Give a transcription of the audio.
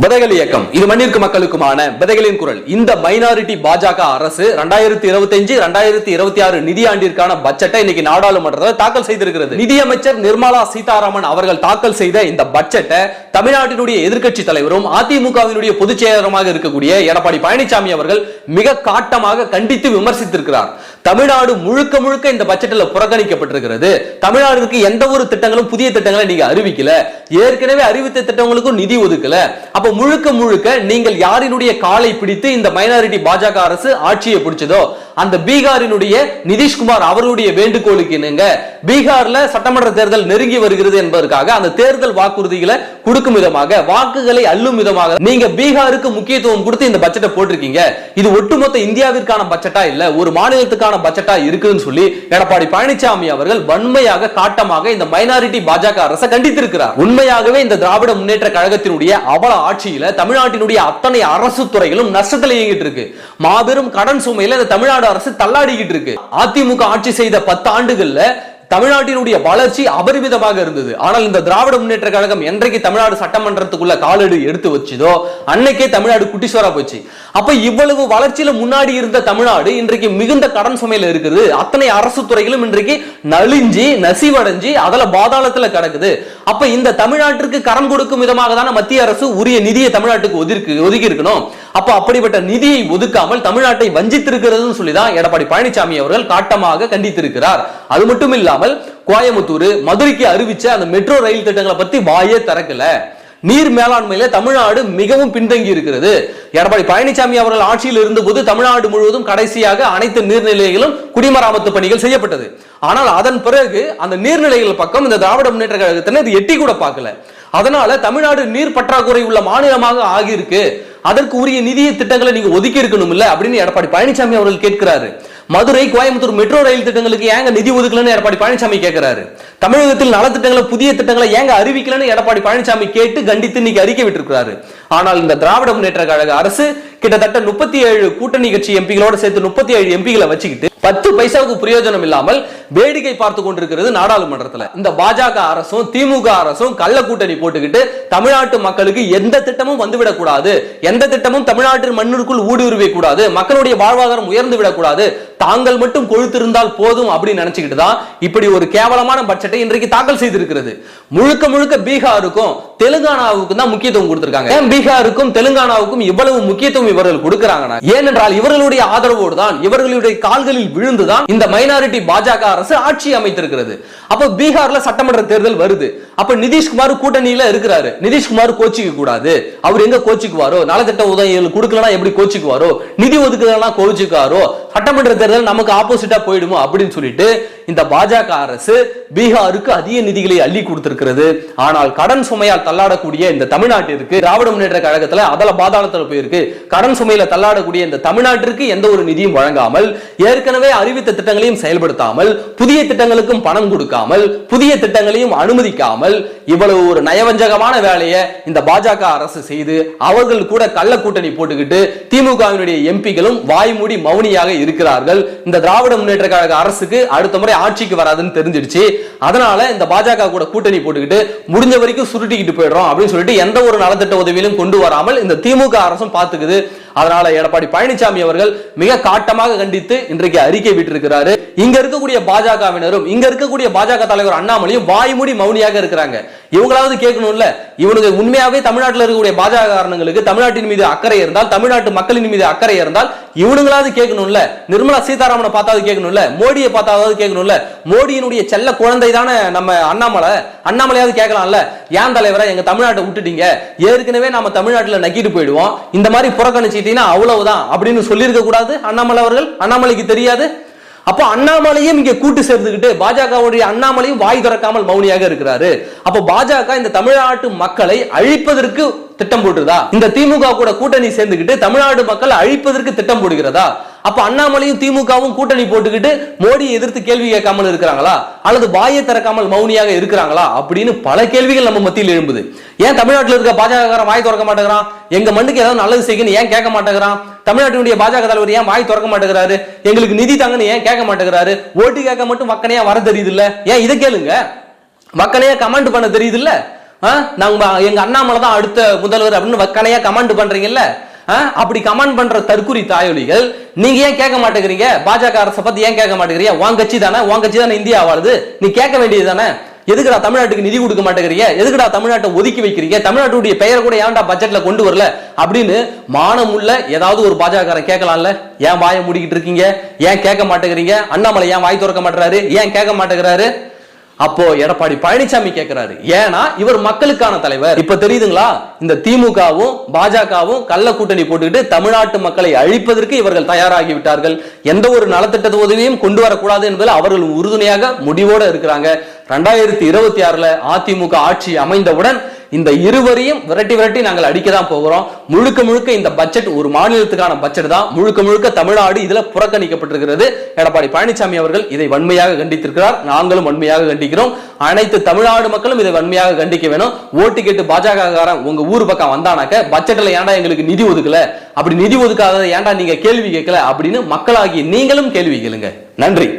விதைகள் இயக்கம். இது மண்ணிற்கு மக்களுக்குமான விதைகளின் குரல். இந்த மைனாரிட்டி பாஜக அரசு ரெண்டாயிரத்தி இருபத்தி அஞ்சு ரெண்டாயிரத்தி இருபத்தி ஆறு நிதியாண்டிற்கான பட்ஜெட்டை இன்னைக்கு நாடாளுமன்றத்தில் தாக்கல் செய்திருக்கிறது. நிதியமைச்சர் நிர்மலா சீதாராமன் அவர்கள் தாக்கல் செய்த இந்த பட்ஜெட்டை தமிழ்நாட்டினுடைய எதிர்க்கட்சி தலைவரும் அதிமுகவினுடைய பொதுச் செயலருமாக இருக்கக்கூடிய எடப்பாடி பழனிசாமி அவர்கள் மிக காட்டமாக கண்டித்து விமர்சித்திருக்கிறார். தமிழ்நாடு முழுக்க முழுக்க இந்த பட்ஜெட்டில் புறக்கணிக்கப்பட்டிருக்கிறது. தமிழ்நாடுக்கு எந்த ஒரு திட்டங்களும் புதிய திட்டங்களை நீங்க அறிவிக்கல. ஏற்கனவே அறிவித்த திட்டங்களுக்கும் நிதி ஒதுக்கல. அப்ப முழுக்க முழுக்க நீங்கள் யாரினுடைய காலை பிடித்து இந்த மைனாரிட்டி பாஜக அரசு ஆட்சியை பிடிச்சதோ அந்த பீகாரினுடைய நிதிஷ்குமார் அவருடைய வேண்டுகோளுக்கு இணங்க பீகார்ல சட்டமன்ற தேர்தல் நெருங்கி வருகிறது என்பதற்காக அந்த தேர்தல் வாக்குறுதிகளை கொடுக்கும் விதமாக வாக்குகளை அள்ளும் விதமாக நீங்க பீகாருக்கு முக்கியத்துவம் கொடுத்து இந்த பட்ஜெட்டை போட்டிருக்கீங்க. இது ஒட்டுமொத்த இந்தியாவிற்கான பட்ஜெட்டா இல்ல ஒரு மாநிலத்துக்கான பட்ஜெட்டா இருக்குன்னு சொல்லி எடப்பாடி பழனிசாமி அவர்கள் வன்மையாக காட்டமாக இந்த மைனாரிட்டி பாஜக அரசை கண்டித்திருக்கிறார். உண்மையாகவே இந்த திராவிட முன்னேற்ற கழகத்தினுடைய அவல ஆட்சியில தமிழ்நாட்டினுடைய அத்தனை அரசு துறைகளும் நஷ்டத்தில் இயங்கிட்டு இருக்கு. மாபெரும் கடன் சுமையில இந்த தமிழ்நாடு அரசு தள்ளாடிக்கிட்டு இருக்கு. அதிமுக ஆட்சி செய்த பத்து ஆண்டுகள்ல தமிழ்நாட்டினுடைய வளர்ச்சி அபரிமிதமாக இருந்தது. ஆனால் இந்த திராவிட முன்னேற்ற கழகம் என்றைக்கு தமிழ்நாடு சட்டமன்றத்துக்குள்ள காலடி எடுத்து வச்சதோ அன்னைக்கே தமிழ்நாடு குட்டிஸ்வரா போச்சு. அப்ப இவ்வளவு வளர்ச்சியில முன்னாடி இருந்த தமிழ்நாடு இன்றைக்கு மிகுந்த கடன் சுமையில இருக்குது அத்தனை அரசு துறைகளும் இன்றைக்கு நலிஞ்சி நசிவடைஞ்சு அதுல பாதாளத்துல கிடக்குது. அப்ப இந்த தமிழ்நாட்டிற்கு கரம் கொடுக்கும் விதமாக தானே மத்திய அரசு உரிய நிதியை தமிழ்நாட்டுக்கு ஒதுக்கி ஒதுக்கி இருக்கணும்? அப்ப அப்படிப்பட்ட நிதியை ஒதுக்காமல் தமிழ்நாட்டை வஞ்சித்திருக்கிறதுன்னு சொல்லிதான் எடப்பாடி பழனிசாமி அவர்கள் காட்டமாக கண்டித்திருக்கிறார். அது மட்டும் இல்லாமல் கோயம்புத்தூர் மதுரைக்கு அறிவிச்ச அந்த மெட்ரோ ரயில் திட்டங்களை பத்தி வாயே திறக்கல. நீர் மேலாண்மையில தமிழ்நாடு மிகவும் பின்தங்கி இருக்கிறது. எடப்பாடி பழனிசாமி அவர்கள் ஆட்சியில் இருந்தபோது தமிழ்நாடு முழுவதும் கடைசியாக அனைத்து நீர்நிலைகளும் குடிமராமத்து பணிகள் செய்யப்பட்டது. ஆனால் அதன் பிறகு அந்த நீர்நிலைகள் பக்கம் இந்த திராவிட முன்னேற்ற கழகத்தினர் எட்டி கூட பார்க்கல. அதனால தமிழ்நாடு நீர் பற்றாக்குறை உள்ள மாநிலமாக ஆகியிருக்கு. அதற்கு உரிய நிதிய திட்டங்களை நீங்க ஒதுக்கி இருக்கணும் இல்ல அப்படின்னு எடப்பாடி பழனிசாமி அவர்கள் கேட்கிறாரு. மதுரை கோயம்புத்தூர் மெட்ரோ ரயில் திட்டங்களுக்கு ஏங்க நிதி ஒதுக்கலன்னு எடப்பாடி பழனிசாமி கேட்கிறாரு. தமிழகத்தில் நலத்திட்டங்களை புதிய திட்டங்களை ஏங்க அறிவிக்கலன்னு எடப்பாடி பழனிசாமி கேட்டு கண்டித்து இன்னைக்கு அறிக்கை விட்டிருக்கிறாரு. ஆனால் இந்த திராவிட முன்னேற்ற கழக அரசு கிட்டத்தட்ட முப்பத்தி ஏழு கூட்டணி கட்சி எம்பிகளோட சேர்த்து முப்பத்தி ஏழு எம்பிகளை வச்சுக்கிட்டு பத்து பைசாவுக்கு பிரயோஜனம் இல்லாமல் வேடிக்கை பார்த்து கொண்டிருக்கிறது நாடாளுமன்றத்துல. இந்த பாஜக அரசும் திமுக அரசும் கள்ள கூட்டணி போட்டுக்கிட்டு தமிழ்நாட்டு மக்களுக்கு எந்த திட்டமும் வந்துவிடக் கூடாது எந்த திட்டமும் தமிழ்நாட்டின் மண்ணிற்குள் ஊடுருவே கூடாது மக்களுடைய வாழ்வாதாரம் உயர்ந்து விடக்கூடாது. தாங்கள் மட்டும் கொழுத்திருந்தால் போதும் அப்படின்னு நினைச்சுக்கிட்டு தான் இப்படி ஒரு கேவலமான பட்ஜெட்டை இன்றைக்கு தாக்கல் செய்திருக்கிறது. முழுக்க முழுக்க பீகாருக்கும் தெலுங்கானாவுக்கும் தான் முக்கியத்துவம் கொடுத்திருக்காங்க. பீகாருக்கும் தெலுங்கானாவுக்கும் இவ்வளவு முக்கியத்துவம் இவர்கள் கொடுக்கிறாங்கன்னா ஏனென்றால் இவர்களுடைய ஆதரவோடு தான் இவர்களுடைய கால்களில் விழுந்துதான் இந்த மைனாரிட்டி பாஜக அரசு ஆட்சி அமைத்திருக்கிறது. அப்ப பீகார்ல சட்டமன்ற தேர்தல் வருது. அப்ப நிதிஷ்குமார் கூட்டணியில இருக்கிறாரு. நிதிஷ்குமார் கோச்சிக்க கூடாது. அவர் எங்க கோச்சிக்குவாரோ? நலத்திட்ட உதவிகள் கொடுக்கலனா எப்படி கோச்சிக்குவாரோ? நிதி ஒதுக்குதலாம் கோச்சிக்குவாரோ சட்டமன்ற தேர்தல் நமக்கு ஆப்போசிட்டா போயிடுமோ அப்படின்னு சொல்லிட்டு இந்த பாஜக அரசு பீகாருக்கு அதிக நிதிகளை அள்ளி கொடுத்திருக்கிறது. ஆனால் கடன் சுமையால் தள்ளாடக்கூடிய இந்த தமிழ்நாட்டிற்கு திராவிட முன்னேற்ற கழகத்துல அதல பாதாளத்துல போயிருக்கு. கடன் சுமையில தள்ளாடக்கூடிய இந்த தமிழ்நாட்டிற்கு எந்த ஒரு நிதியும் வழங்காமல் ஏற்கனவே அறிவித்த திட்டங்களையும் செயல்படுத்தாமல் புதிய திட்டங்களுக்கும் பணம் கொடுக்காமல் புதிய திட்டங்களையும் அனுமதிக்காமல் இவ்வளவு ஒரு நயவஞ்சகமான வேலையை இந்த பாஜக அரசு செய்து அவர்கள் கூட கள்ள கூட்டணி போட்டுக்கிட்டு திமுகவினுடைய எம்பிகளும் வாய்மூடி மௌனியாக இருக்கிறார்கள். இந்த திராவிட முன்னேற்ற கழக அரசுக்கு அடுத்த முறை ஆட்சிக்கு வராதுன்னு தெரிஞ்சிடுச்சு. அதனால இந்த பாஜக கூட கூட்டணி போட்டுக்கிட்டு முடிஞ்ச வரைக்கும் சுருட்டிக்கிட்டு போயிடுறோம் அப்படின்னு சொல்லிட்டு எந்த ஒரு நலத்திட்ட உதவியிலும் கொண்டு வராமல் இந்த திமுக அரசும் பார்த்துக்குது. அதனால எடப்பாடி பழனிசாமி அவர்கள் மிக காட்டமாக கண்டித்து இன்றைக்கு அறிக்கை விட்டிருக்கிறாரு. இங்க இருக்கக்கூடிய பாஜகவினரும் இங்க இருக்கக்கூடிய பாஜக தலைவர் அண்ணாமலையும் வாய்மூடி மௌனியாக இருக்கிறாங்க. இவங்களாவது கேட்கணும்ல? இவனுக்கு உண்மையாவே தமிழ்நாட்டில் இருக்கக்கூடிய பாஜக காரணங்களுக்கு தமிழ்நாட்டின் மீது அக்கறை இருந்தால் தமிழ்நாட்டு மக்களின் மீது அக்கறை இருந்தால் இவனுங்களாவது கேட்கணும்ல? நிர்மலா சீதாராமனை பார்த்தாவது கேட்கணும்ல? மோடியை பார்த்தாவது கேட்கணும்ல? மோடியினுடைய செல்ல குழந்தை தானே நம்ம அண்ணாமலை? அண்ணாமலையாவது கேட்கலாம்ல? ஏன் தலைவரை எங்க தமிழ்நாட்டை விட்டுட்டீங்க? ஏற்கனவே நம்ம தமிழ்நாட்டில் நக்கிட்டு போயிடுவோம். இந்த மாதிரி புறக்கணிச்சிட்டீங்கன்னா அவ்வளவுதான் அப்படின்னு சொல்லியிருக்க கூடாது அண்ணாமலை அவர்கள்? அண்ணாமலைக்கு தெரியாது? அப்போ அண்ணாமலையும் இங்க கூட்டு சேர்ந்துக்கிட்டு பாஜகவுடைய அண்ணாமலையும் வாய் திறக்காமல் மௌனியாக இருக்கிறாரு. அப்போ பாஜக இந்த தமிழ்நாட்டு மக்களை அழிப்பதற்கு திட்டம் போட்டுதா இந்த திமுக கூட கூட்டணி சேர்ந்துக்கிட்டு தமிழ்நாடு மக்கள் அழிப்பதற்கு திட்டம் போடுகிறதா? அப்ப அண்ணாமலையும் திமுகவும் கூட்டணி போட்டுக்கிட்டு மோடியை எதிர்த்து கேள்வி கேட்காமல் இருக்கிறாங்களா? அல்லது வாயை திறக்காமல் மௌனியாக இருக்கிறாங்களா? அப்படின்னு பல கேள்விகள் நம்ம மத்தியில் எழும்புது. ஏன் தமிழ்நாட்டில் இருக்க பாஜக வாய் திறக்க மாட்டேங்கிறான்? எங்க மண்ணுக்கு ஏதாவது நல்லது செய்யணும் ஏன் கேட்க மாட்டேங்கிறான்? தமிழ்நாட்டினுடைய பாஜக தலைவர் ஏன் வாய் திறக்க மாட்டேங்கிறாரு? எங்களுக்கு நிதி தாங்கன்னு ஏன் கேட்க மாட்டேங்கிறாரு? ஓட்டு கேட்க மட்டும் மக்கனையா வர தெரியுது இல்ல ஏன் இதை கேளுங்க. மக்களையே கமெண்ட் பண்ண தெரியுது இல்ல நாங்க எங்க அண்ணாமலை தான் அடுத்த முதல்வர் அப்படின்னு மக்களையா கமெண்ட் பண்றீங்கல்ல? ஆ? அப்படி கமெண்ட் பண்ற தற்குறி தாயொலிகள் நீங்க ஏன் கேட்க மாட்டேங்கிறீங்க? பாஜக அரசை பத்தி ஏன் கேட்க மாட்டேங்கிறீங்க? உன் கட்சி தானே உன் கட்சி தானே இந்தியா வாழுது. நீ கேட்க வேண்டியது தானே? எதுக்குடா தமிழ்நாட்டுக்கு நிதி கொடுக்க மாட்டேங்கிறீங்க? எதுக்குடா தமிழ்நாட்டை ஒதுக்கி வைக்கிறீங்க? தமிழ்நாட்டுடைய பெயரை கூட ஏன்டா பட்ஜெட்ல கொண்டு வரல? அப்படின்னு மானமுள்ள ஏதாவது ஒரு பாஜக கேட்கலாம்ல? ஏன் வாயை மூடிக்கிட்டு இருக்கீங்க? ஏன் கேட்க மாட்டேங்கிறீங்க? அண்ணாமலை ஏன் வாய் திறக்க மாட்டேறாரு? ஏன் கேட்க மாட்டேங்கிறாரு? அப்போ எடப்பாடி பழனிசாமி கேட்கிறாரு. ஏன்னா இவர் மக்களுக்கான தலைவர். இப்ப தெரியுதுங்களா? இந்த திமுகவும் பாஜகவும் கள்ள கூட்டணி போட்டுக்கிட்டு தமிழ்நாட்டு மக்களை அழிப்பதற்கு இவர்கள் தயாராகி விட்டார்கள். எந்த ஒரு நலத்திட்ட உதவியும் கொண்டு வரக்கூடாது என்பதில் அவர்கள் உறுதுணையாக முடிவோட இருக்கிறாங்க. ரெண்டாயிரத்தி இருபத்தி ஆறுல அதிமுக ஆட்சி அமைந்தவுடன் இந்த இருவரையும் விரட்டி விரட்டி நாங்கள் அடிக்க தான் போகிறோம். முழுக்க முழுக்க இந்த பட்ஜெட் ஒரு மாநிலத்துக்கான பட்ஜெட் தான். முழுக்க முழுக்க தமிழ்நாடு இதுல புறக்கணிக்கப்பட்டிருக்கிறது. எடப்பாடி பழனிசாமி அவர்கள் இதை வன்மையாக கண்டித்திருக்கிறார். நாங்களும் வன்மையாக கண்டிக்கிறோம். அனைத்து தமிழ்நாடு மக்களும் இதை வன்மையாக கண்டிக்க வேணும். ஓட்டு கேட்டு பாஜக காரன் உங்க ஊர் பக்கம் வந்தானாக்க பட்ஜெட்ல ஏன்டா எங்களுக்கு நிதி ஒதுக்கல? அப்படி நிதி ஒதுக்காததை ஏன்டா நீங்க கேள்வி கேட்கல? அப்படின்னு மக்களாகிய நீங்களும் கேள்வி கேளுங்க. நன்றி.